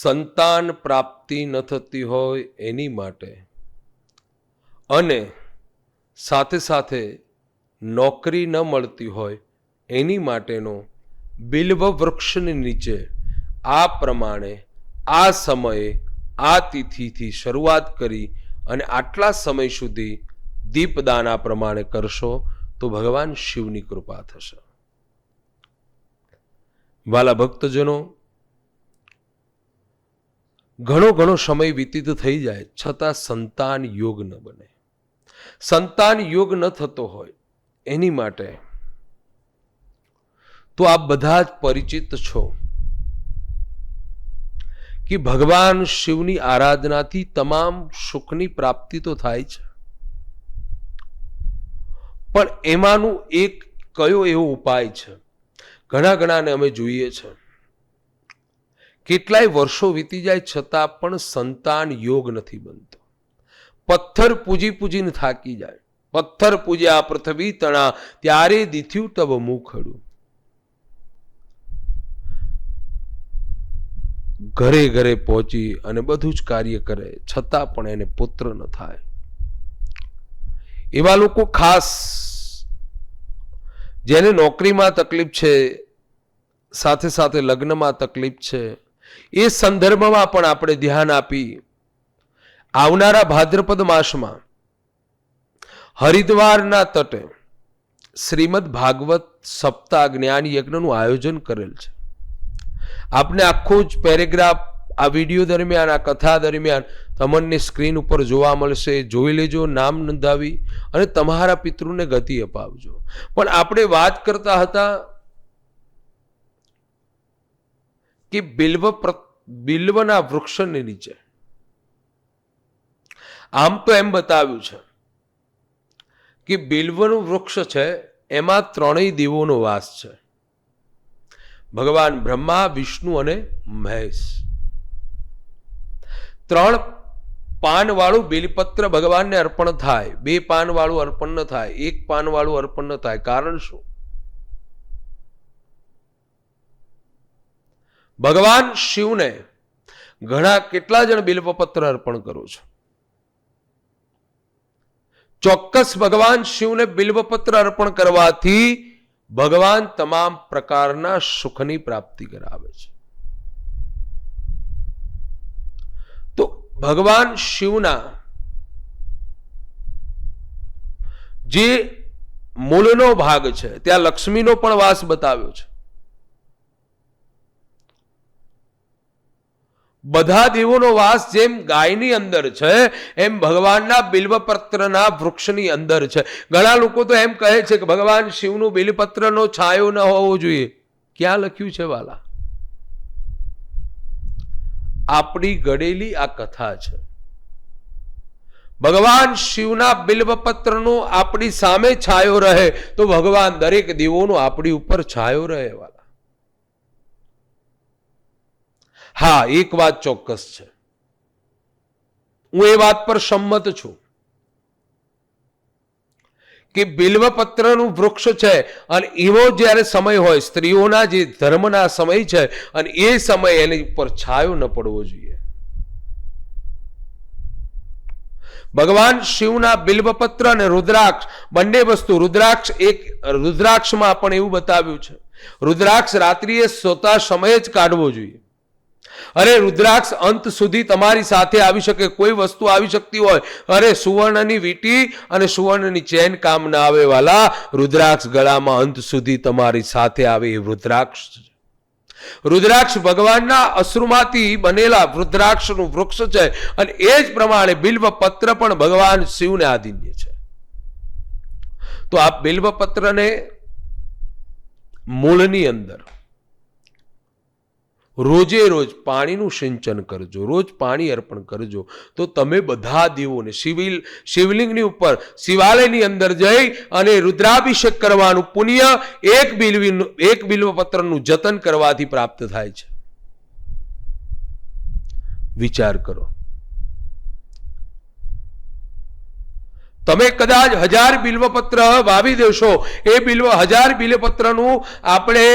સંતાન પ્રાપ્તિ ન થતી હોય એની માટે. અને સાથે સાથે નોકરી ન મળતી હોય એની માટેનો બિલ્વ વૃક્ષની નીચે આ પ્રમાણે આ સમયે આ તિથિથી શરૂઆત કરી અને આટલા સમય સુધી દીપદાન આ પ્રમાણે કરશો તો ભગવાન શિવની કૃપા થશે. વાલા ભક્તજનો ઘણો ઘણો સમય વ્યતીત થઈ જાય છતાં સંતાન યોગ ન બને. સંતાન યોગ ન થતો હોય એની માટે તો આપ બધા જ પરિચિત છો કે ભગવાન શિવની આરાધનાથી તમામ સુખની પ્રાપ્તિ તો થાય છે. પણ એમાંનું એક કયો એવો ઉપાય છે? ઘણા ઘણાને અમે જોઈએ છે. કેટલાય વર્ષો વીતી જાય છતાં પણ સંતાન યોગ નથી બનતો. પથ્થર પૂજી પૂજીને થાકી જાય. પથ્થર પૂજ્યા પૃથ્વી તણા, ત્યારે દીથ્યું તબ મુખડું. ઘરે ઘરે પહોંચી અને બધું જ કાર્ય કરે, છતાં પણ એને પુત્ર ન થાય. એવા લોકો ખાસ, જેને નોકરીમાં તકલીફ છે, સાથે સાથે લગ્નમાં તકલીફ છે એ સંદર્ભમાં પણ આપણે ધ્યાન આપી આવનારા ભાદ્રપદ માસમાં હરિદ્વારના તટે શ્રીમદ ભાગવત સપ્તાહ જ્ઞાન યજ્ઞનું આયોજન કરેલ છે. આપને આખો જ પેરેગ્રાફ આ વીડિયો દરમિયાન, આ કથા દરમિયાન તમને સ્ક્રીન ઉપર જોવા મળશે. જોઈ લેજો, નામ નોંધાવી અને તમારા પિતૃને ગતિ અપાવજો. પણ આપણે વાત કરતા હતા કે બિલ્વ બિલ્વના વૃક્ષની નીચે. આમ તો એમ બતાવ્યું છે કે બિલ્વનું વૃક્ષ છે, એમાં ત્રણેય દેવોનો વાસ છે. ભગવાન બ્રહ્મા, વિષ્ણુ અને મહેશ. ત્રણ પાન વાળું બેલપત્ર ભગવાનને અર્પણ થાય. બે પાન વાળું અર્પણ ન થાય. એક પાન વાળું અર્પણ ન થાય. કારણ શું? ભગવાન શિવને ઘણા કેટલા જણ બિલ્વપત્ર અર્પણ કરો છો. ચોક્કસ ભગવાન શિવને બિલ્વપત્ર અર્પણ કરવાથી ભગવાન તમામ પ્રકારના સુખની પ્રાપ્તિ કરાવે છે. તો ભગવાન શિવના જે મૂળનો ભાગ છે, ત્યાં લક્ષ્મીનો પણ વાસ બતાવ્યો છે. બધા દેવોનો વાસ જેમ ગાયની અંદર છે, એમ ભગવાનના બિલ્વપત્રના વૃક્ષની અંદર છે. ઘણા લોકો તો એમ કહે છે કે ભગવાન શિવનું બિલપત્રનો છાયો ન હોવો જોઈએ. ક્યાં લખ્યું છે વાલા? આપણી ઘડેલી આ કથા છે. ભગવાન શિવના બિલ્વપત્રનો આપણી સામે છાયો રહે તો ભગવાન દરેક દેવોનો આપણી ઉપર છાયો રહે વાલા. હા, એક વાત ચોક્કસ છે. હું એ વાત પર સંમત છું કે બિલ્વપત્રનું વૃક્ષ છે અને એવો જ્યારે સમય હોય, સ્ત્રીઓના જે ધર્મના સમય છે અને એ સમય એની ઉપર છાયો ન પડવો જોઈએ. ભગવાન શિવના બિલ્વપત્ર અને રુદ્રાક્ષ, બંને વસ્તુ, રુદ્રાક્ષ એક, રુદ્રાક્ષમાં પણ એવું બતાવ્યું છે. રુદ્રાક્ષ રાત્રિએ સોતા સમયે જ કાઢવો જોઈએ. અરે રુદ્રાક્ષ, અંત સુધી તમારી સાથે આવી શકે, કોઈ વસ્તુ આવી શકતી હોય. અરે સુવર્ણની વીટી અને સુવર્ણની ચેન કામ ના આવે વાલા, રુદ્રાક્ષ ગળામાં અંત સુધી તમારી સાથે આવે એ રુદ્રાક્ષ રુદ્રાક્ષ ભગવાનના અશ્રુમાંથી બનેલા રુદ્રાક્ષનું વૃક્ષ છે અને એ જ પ્રમાણે બિલ્વ પત્ર પણ ભગવાન શિવને આધીન્ય છે. તો આ બિલ્વ પત્રને મૂળની અંદર રોજે રોજ પાણીનું સિંચન કરજો, રોજ પાણી અર્પણ કરજો. તો તમે બધા દેવોને શિવિલ, શિવલિંગની ઉપર, શિવાલયની અંદર જઈ અને રુદ્રાભિષેક કરવાનું પુણ્ય એક બિલવીનું, એક બિલ્વપત્રનું જતન કરવાથી પ્રાપ્ત થાય છે. વિચાર કરો. તમે કદાચ હજાર બિલ્વપત્ર વાવી દેશો. એ બિલ્વ હજાર બિલપત્રનું આપણે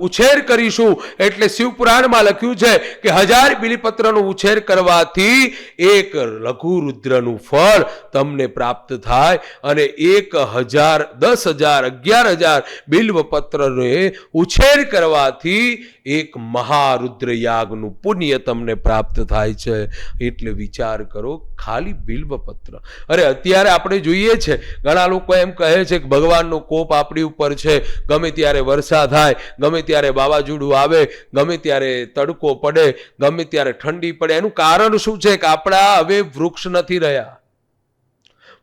ઉછેર કરીશું. એટલે શિવપુરાણમાં લખ્યું છે કે હજાર બિલપત્રનો ઉછેર કરવાથી એક લઘુ રુદ્રનું ફળ તમને પ્રાપ્ત થાય અને એક હજાર, દસ હજાર, અગિયાર હજાર બિલ્વપત્રને ઉછેર કરવાથી એક મહારુદ્ર યાગનું પુણ્ય તમને પ્રાપ્ત થાય છે. એટલે વિચાર કરો, ખાલી બિલ્વપત્ર. અરે, અત્યારે આપણે જોઈએ છે, ઘણા લોકો એમ કહે છે કે ભગવાનનો કોપ આપણી ઉપર છે. ગમે ત્યારે વરસાદ થાય, ગમે ત્યારે વાવાઝોડું આવે, ગમે ત્યારે તડકો પડે, ગમે ત્યારે ઠંડી પડે. એનું કારણ શું છે કે આપણા હવે વૃક્ષ નથી રહ્યા?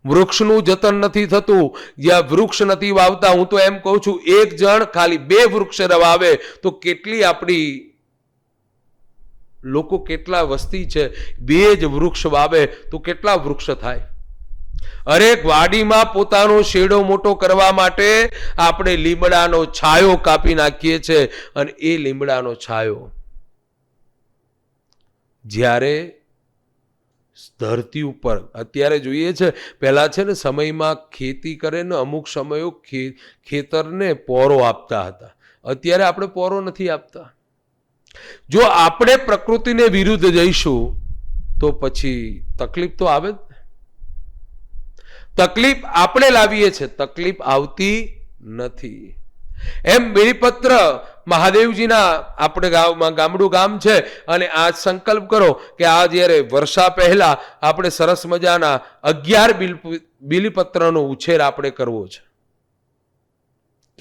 વૃક્ષનું જતન નથી થતું. જ્યાં વૃક્ષ નથી વાવતા, હું તો એમ કહું છું, એક જણ ખાલી બે વૃક્ષ વાવે તો કેટલી આપણી લોકો કેટલા વસ્તી છે? બે જ વૃક્ષ વાવે, તો કેટલા વૃક્ષ થાય? હરેક વાડીમાં પોતાનો શેડો મોટો કરવા માટે આપણે લીમડાનો છાયો કાપી નાખીએ છીએ અને એ લીમડાનો છાયો જ્યારે ધરતી ઉપર. અત્યારે જોઈએ છે, પહેલા છે ને સમયમાં ખેતી કરે ને અમુક સમયો ખેતરને પોરો આપતા હતા. અત્યારે આપણે પોરો નથી આપતા. જો આપણે પ્રકૃતિને વિરુદ્ધ જઈશું, તો પછી તકલીફ તો આવે જ. તકલીફ આપણે લાવીએ છીએ, તકલીફ આવતી નથી. એમ બેલીપત્ર મહાદેવજીના આપણે ગામમાં ગામડું ગામ છે અને આ સંકલ્પ કરો કે આ જ્યારે વર્ષા પહેલાં આપણે સરસ મજાના અગિયાર બિલ બિલીપત્રનો ઉછેર આપણે કરવો છે.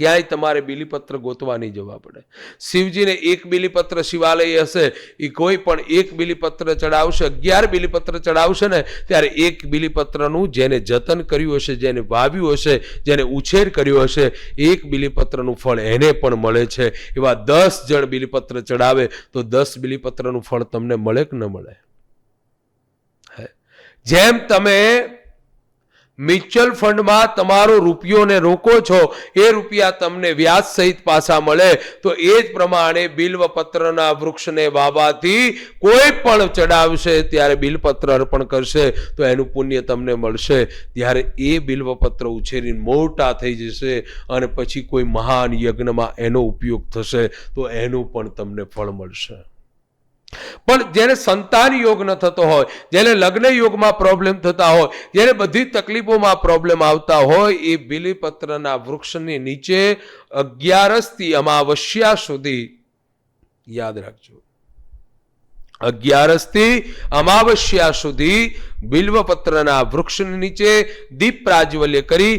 ક્યાંય તમારે બિલીપત્ર ગોતવા નહીં જવા પડે. શિવજીને એક બિલીપત્ર શિવાલય હશે એ કોઈ પણ એક બિલીપત્ર ચડાવશે, અગિયાર બિલીપત્ર ચડાવશે ને, ત્યારે એક બિલીપત્રનું જેને જતન કર્યું હશે, જેને વાવ્યું હશે, જેને ઉછેર કર્યો હશે, એક બિલીપત્રનું ફળ એને પણ મળે છે. એવા દસ જણ બિલીપત્ર ચડાવે, તો દસ બિલીપત્રનું ફળ તમને મળે કે ન મળે. જેમ તમે મ્યુચ્યુઅલ ફંડમાં તમારો રૂપિયોને રોકો છો, એ રૂપિયા તમને વ્યાજ સહિત પાછા મળે. તો એ જ પ્રમાણે બિલ્વપત્રના વૃક્ષને વાવાથી કોઈ પણ ચડાવશે, ત્યારે બિલપત્ર અર્પણ કરશે, તો એનું પુણ્ય તમને મળશે. ત્યારે એ બિલ્વપત્ર ઉછેરીને મોટા થઈ જશે અને પછી કોઈ મહાન યજ્ઞમાં એનો ઉપયોગ થશે, તો એનું પણ તમને ફળ મળશે. પણ જેને સંતાન યોગ ન થતો હોય જેને લગ્ન યોગમાં પ્રોબ્લેમ થતા હોય જેને બધી તકલીફોમાં પ્રોબ્લેમ આવતા હોય, એ બિલીપત્રના વૃક્ષની નીચે અગિયારસથી અમાવસ્યા સુધી યાદ રાખજો. અગિયારસથી અમાવસ્યા સુધી બિલ્વપત્રના વૃક્ષની નીચે દીપ પ્રાજ્વલ્ય કરી,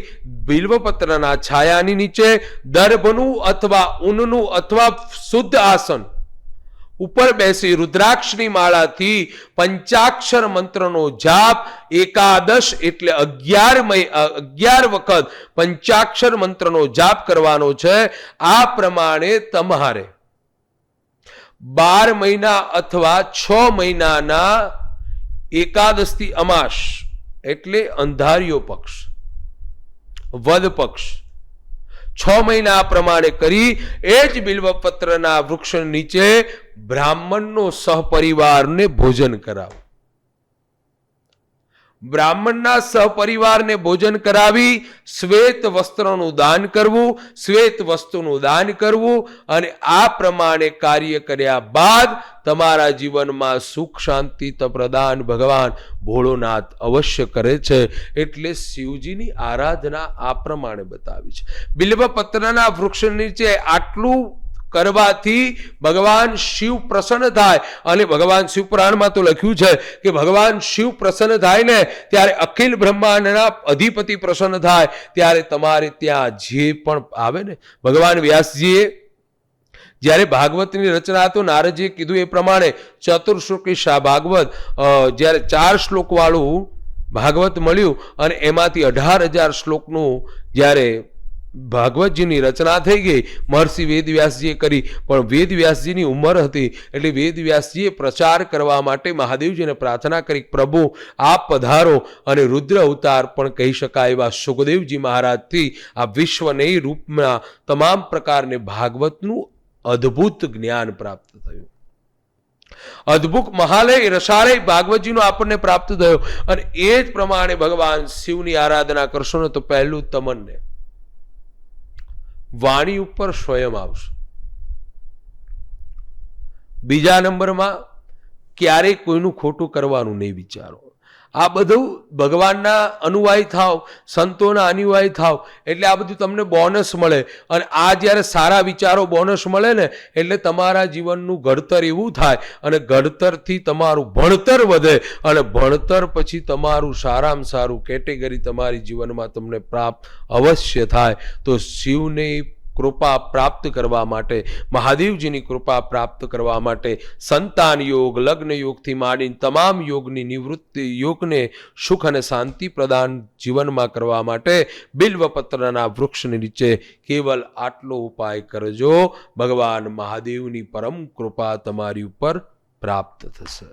બિલ્વપત્રના છાયાની નીચે દર્ભનું અથવા ઊનનું અથવા શુદ્ધ આસન ઉપર બેસી રુદ્રાક્ષની માળાથી પંચાક્ષર મંત્રનો જાપ, એકાદશ એટલે અગિયાર અગિયાર વખત પંચાક્ષર મંત્રનો જાપ કરવાનો છે. આ પ્રમાણે તમારે બાર મહિના અથવા છ મહિનાના એકાદશથી અમાસ એટલે અંધારિયો પક્ષ, વદ પક્ષ, છ મહિના પ્રમાણે કરી. એ જ બિલ્વપત્રના વૃક્ષ નીચે બ્રાહ્મણનો સહપરિવારને ભોજન કરાવો. બ્રાહ્મણના સહપરિવારને ભોજન કરાવી શ્વેત વસ્ત્રનું દાન કરવું, શ્વેત વસ્તુનું દાન કરવું અને આ પ્રમાણે કાર્ય કર્યા બાદ તમારા જીવનમાં સુખ શાંતિ પ્રદાન ભગવાન ભોળોનાથ અવશ્ય કરે છે એટલે શિવજીની આરાધના આ પ્રમાણે બતાવી છે. બિલ્વપત્રના વૃક્ષ નીચે આટલું કરવાથી ભગવાન શિવ પ્રસન્ન થાય. અને ભગવાન શિવપુરાણમાં તો લખ્યું છે કે ભગવાન શિવ પ્રસન્ન થાય ને ત્યારે અખિલ બ્રહ્માંડના અધિપતિ પ્રસન્ન થાય. ત્યારે તમારે ત્યાં જે પણ આવે ને, ભગવાન વ્યાસજીએ જ્યારે ભાગવતની રચના હતું નારદજીએ કીધું એ પ્રમાણે ચતુર્શ્લોકી શાહ ભાગવત? જ્યારે ચાર શ્લોકવાળું ભાગવત મળ્યું અને એમાંથી અઢાર હજાર શ્લોકનું જ્યારે ભાગવતજીની રચના થઈ ગઈ. મહર્ષિ વેદવ્યાસજીએ કરી, પણ વેદવ્યાસજીની ઉંમર હતી. એટલે વેદવ્યાસજીએ પ્રચાર કરવા માટે મહાદેવજીને પ્રાર્થના કરી, પ્રભુ, આપ પધારો અને રુદ્ર અવતાર પણ કહી શકાય એવા સુખદેવજી મહારાજથી આ વિશ્વને રૂપમાં તમામ પ્રકારને ભાગવતનું અદ્ભુત જ્ઞાન પ્રાપ્ત થયું. અદ્ભુત મહાલય, રસાલય ભાગવતજીનો આપણને પ્રાપ્ત થયો. અને એ જ પ્રમાણે ભગવાન શિવની આરાધના કરશો ને તો પહેલું તમને વાણી ઉપર સ્વયં આવશે. બીજા નંબરમાં ક્યારેય કોઈનું ખોટું કરવાનું નહીં વિચારો. આ બધું ભગવાનના અનુયાયી થાવ, સંતોના અનુયાયી થાવ, એટલે આ બધું તમને બોનસ મળે. અને આ જ્યારે સારા વિચારો બોનસ મળે ને, એટલે તમારા જીવનનું ઘડતર એવું થાય અને ઘડતરથી તમારું ભણતર વધે અને ભણતર પછી તમારું સારામાં સારું કેટેગરી તમારી જીવનમાં તમને પ્રાપ્ત અવશ્ય થાય. તો શિવની કૃપા પ્રાપ્ત કરવા માટે, મહાદેવજીની કૃપા પ્રાપ્ત કરવા માટે સંતાન યોગ, લગ્ન યોગથી માંડીને તમામ યોગની નિવૃત્તિ, યોગને સુખ અને શાંતિ પ્રદાન જીવનમાં કરવા માટે બિલ્વપત્રના વૃક્ષની નીચે કેવલ આટલો ઉપાય કરજો. ભગવાન મહાદેવની પરમ કૃપા તમારી ઉપર પ્રાપ્ત થશે.